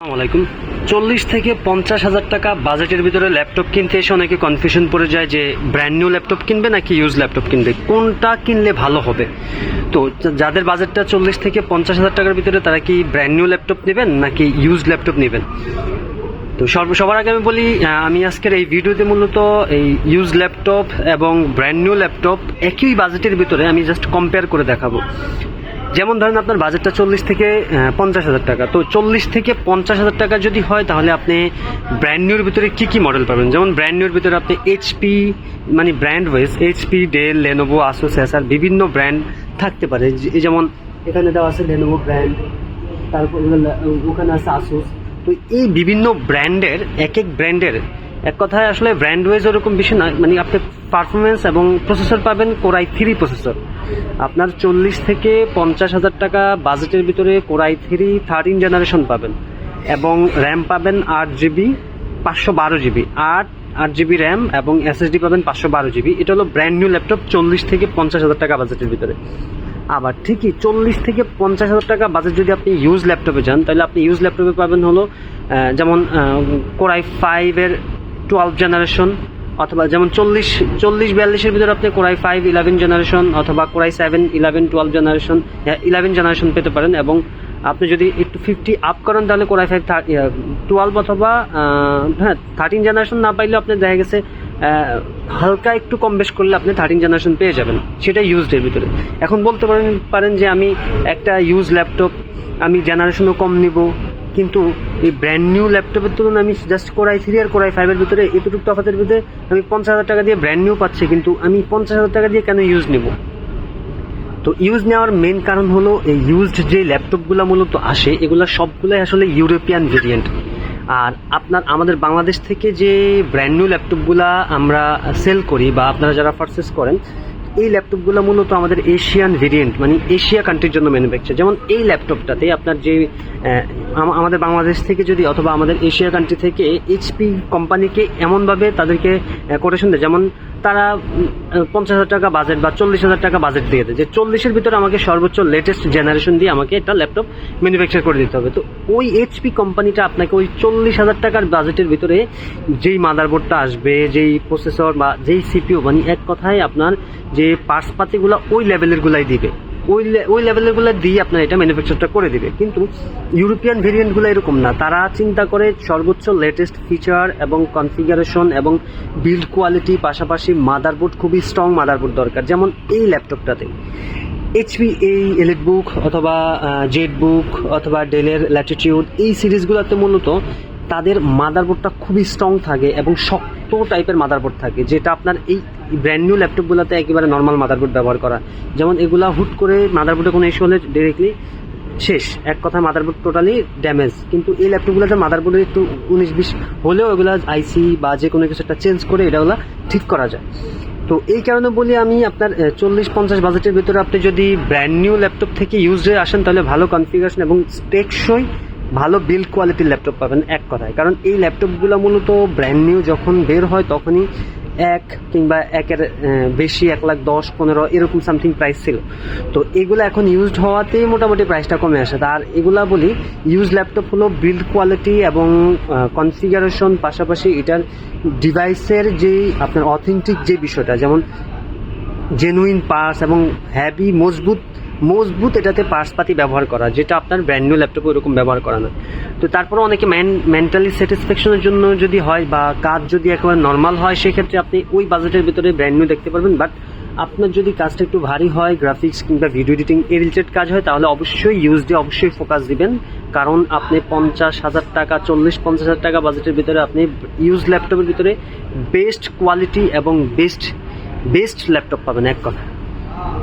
আলাইকুম। চল্লিশ থেকে পঞ্চাশ হাজার টাকা বাজেটের ভিতরে ল্যাপটপ কিনতে এসে অনেকে কনফিউশন পড়ে যায় যে ব্র্যান্ড নিউ ল্যাপটপ কিনবে নাকি ইউজ ল্যাপটপ কিনবে? কোনটা কিনলে ভালো হবে? তো যাদের বাজেটটা চল্লিশ থেকে পঞ্চাশ হাজার টাকার ভিতরে তারা কি ব্র্যান্ড নিউ ল্যাপটপ নেবেন নাকি ইউজ ল্যাপটপ নেবেন? তো সর্ব সবার আগে আমি বলি আমি আজকের এই ভিডিওতে মূলত এই ইউজ ল্যাপটপ এবং ব্র্যান্ড নিউ ল্যাপটপ একই বাজেটের ভিতরে আমি জাস্ট কম্পেয়ার করে দেখাবো। যেমন ধরেন আপনার বাজেটটা চল্লিশ থেকে পঞ্চাশ হাজার টাকা। তো চল্লিশ থেকে পঞ্চাশ হাজার টাকা যদি হয়, তাহলে আপনি ব্র্যান্ড নিউর ভিতরে কি কি মডেল পাবেন? যেমন ব্র্যান্ড নিউর ভিতরে আপনি এইচপি মানে brand wise HP Dell Lenovo Asus Acer বিভিন্ন ব্র্যান্ড থাকতে পারে। যেমন এখানে দেওয়া আছে লেনোভো ব্র্যান্ড তারপর ওখানে আছে আসুস তো এই বিভিন্ন ব্র্যান্ডের এক এক ব্র্যান্ডের এক কথায় আসলে ব্র্যান্ড ওয়াইজ ওরকম বেশি না মানে আপনি পারফরমেন্স এবং প্রসেসর পাবেন কোরাই থ্রি প্রসেসর আপনার চল্লিশ থেকে পঞ্চাশ হাজার টাকা বাজেটের ভিতরে কোরাই থ্রি থার্টিন জেনারেশন পাবেন এবং র্যাম পাবেন আট জিবি পাঁচশো বারো জিবি আট আট জিবি র্যাম এবং এসএসডি পাবেন পাঁচশো বারো জিবি এটা হলো ব্র্যান্ড নিউ ল্যাপটপ চল্লিশ থেকে পঞ্চাশ হাজার টাকা বাজেটের ভিতরে। আবার ঠিকই চল্লিশ থেকে পঞ্চাশ হাজার টাকা বাজেট যদি আপনি ইউজ ল্যাপটপে যান, তাহলে আপনি ইউজ ল্যাপটপে পাবেন হলো যেমন কোরাই ফাইভের টুয়েলভ জেনারেশন অথবা যেমন চল্লিশ চল্লিশ বিয়াল্লিশের ভিতরে আপনি core i five eleven generation অথবা core i seven eleven twelve generation eleven generation পেতে পারেন এবং আপনি যদি একটু ফিফটি আপ করেন তাহলে কোরাই ফাইভ টুয়েলভ অথবা হ্যাঁ থার্টিন জেনারেশন না পাইলে আপনি দেখা গেছে হালকা একটু কম বেশ করলে আপনি থার্টিন জেনারেশন পেয়ে যাবেন। সেটা ইউজডের ভিতরে। এখন বলতে পারেন পারেন যে আমি একটা ইউজ ল্যাপটপ আমি জেনারেশনও কম নিব কিন্তু এই ব্র্যান্ড নিউ ল্যাপটপের তুলনায় আমি জাস্ট কোরাই থ্রি আর কোরাই ফাইভের ভিতরে এতটুকু তফাতের ভিতরে আমি পঞ্চাশ হাজার টাকা দিয়ে ব্র্যান্ড নিউ পাচ্ছি, কিন্তু আমি পঞ্চাশ হাজার টাকা দিয়ে কেন ইউজ নেব? তো ইউজ নেওয়ার মেন কারণ হলো এই ইউজড যে ল্যাপটপগুলো মূলত আসে, এগুলো সবগুলোই আসলে ইউরোপিয়ান ভেরিয়েন্ট আর আপনার আমাদের বাংলাদেশ থেকে যে ব্র্যান্ড নিউ ল্যাপটপগুলা আমরা সেল করি বা আপনারা যারা পারচেস করেন, এই ল্যাপটপগুলো মূলত আমাদের এশিয়ান ভেরিয়েন্ট মানে এশিয়া কান্ট্রির জন্য ম্যানুফ্যাকচার যেমন এই ল্যাপটপটাতে আপনার যে আমাদের বাংলাদেশ থেকে যদি অথবা আমাদের এশিয়া কান্ট্রি থেকে এইচপি কোম্পানিকে এমনভাবে তাদেরকে কোটেশন দেয়, যেমন তারা পঞ্চাশ হাজার টাকা বাজেট বা চল্লিশ হাজার টাকা বাজেট দিয়ে দেয়। যে চল্লিশের ভিতরে আমাকে সর্বোচ্চ লেটেস্ট জেনারেশন দিয়ে আমাকে একটা ল্যাপটপ ম্যানুফ্যাকচার করে দিতে হবে। তো ওই এইচপি কোম্পানিটা আপনাকে ওই চল্লিশ হাজার টাকার বাজেটের ভিতরে যেই মাদারবোর্ডটা আসবে, যেই প্রসেসর বা যেই সিপিও মানে এক কথায় আপনার যে পার্টসপাতিগুলো ওই লেভেলের গুলাই দিবে। ওই ওই লেভেলেরগুলো দিয়ে আপনার এটা ম্যানুফ্যাকচারটা করে দিবে। কিন্তু ইউরোপিয়ান ভেরিয়েন্টগুলো এরকম না। তারা চিন্তা করে সর্বোচ্চ লেটেস্ট ফিচার এবং কনফিগারেশন এবং বিল্ড কোয়ালিটি পাশাপাশি মাদারবোর্ড খুবই স্ট্রং মাদারবোর্ড দরকার। যেমন এই ল্যাপটপটাতে এইচপি এই এলিট বুক অথবা জেড বুক অথবা ডেলের ল্যাটিটিউড এই সিরিজগুলোতে মূলত তাদের মাদারবোর্ডটা খুবই স্ট্রং থাকে এবং শক্ত টাইপের মাদারবোর্ড থাকে, যেটা আপনার এই ব্র্যান্ড নিউ ল্যাপটপগুলোতে একেবারে নর্মাল মাদারবোর্ড ব্যবহার করা। যেমন এগুলা হুট করে মাদারবোর্ডে কোনো ইস্যু হলে ডিরেক্টলি শেষ। এক কথা মাদারবোর্ড টোটালি ড্যামেজ কিন্তু এই ল্যাপটপগুলোতে মাদারবোর্ডে একটু উনিশ বিশ হলেও এগুলো আইসি বা যে কোনো কিছু একটা চেঞ্জ করে এটাগুলো ঠিক করা যায়। তো এই কারণে বলি আমি আপনার চল্লিশ পঞ্চাশ বাজেটের ভিতরে আপনি যদি ব্র্যান্ড নিউ ল্যাপটপ থেকে ইউজ হয়ে আসেন, তাহলে ভালো কনফিগারেশন এবং টেকসই ভালো বিল্ড কোয়ালিটির ল্যাপটপ পাবেন এক কথায়। কারণ এই ল্যাপটপগুলো মূলত ব্র্যান্ড নিউ যখন বের হয় তখনই এক কিংবা একের বেশি এক লাখ দশ পনেরো এরকম সামথিং প্রাইস ছিল। তো এগুলো এখন ইউজড হওয়াতেই মোটামুটি প্রাইসটা কমে আসে। আর এগুলা বলি ইউজ ল্যাপটপ হলো বিল্ড কোয়ালিটি এবং কনফিগারেশন পাশাপাশি এটার ডিভাইসের যে আপনার অথেন্টিক যে বিষয়টা, যেমন জেনুইন পার্স এবং হ্যাভি মজবুত মজবুত এটাতে পার্সপাতি ব্যবহার করা, যেটা আপনার ব্র্যান্ড নিউ ল্যাপটপে ওরকম ব্যবহার করা না তো তারপরে অনেকে ম্যান মেন্টালি স্যাটিসফ্যাকশনের জন্য যদি হয় বা কাজ যদি একেবারে নর্মাল হয়, সেক্ষেত্রে আপনি ওই বাজেটের ভিতরে ব্র্যান্ড নিউ দেখতে পারবেন। বাট আপনার যদি কাজটা একটু ভারী হয় গ্রাফিক্স কিংবা ভিডিও এডিটিং এর রিলেটেড কাজ হয়, তাহলে অবশ্যই ইউজ দিয়ে অবশ্যই ফোকাস দিবেন। কারণ আপনি পঞ্চাশ হাজার টাকা, চল্লিশ, পঞ্চাশ হাজার টাকা বাজেটের ভিতরে আপনি ইউজ ল্যাপটপের ভিতরে বেস্ট কোয়ালিটি এবং বেস্ট বেস্ট ল্যাপটপ পাবেন, এক কথা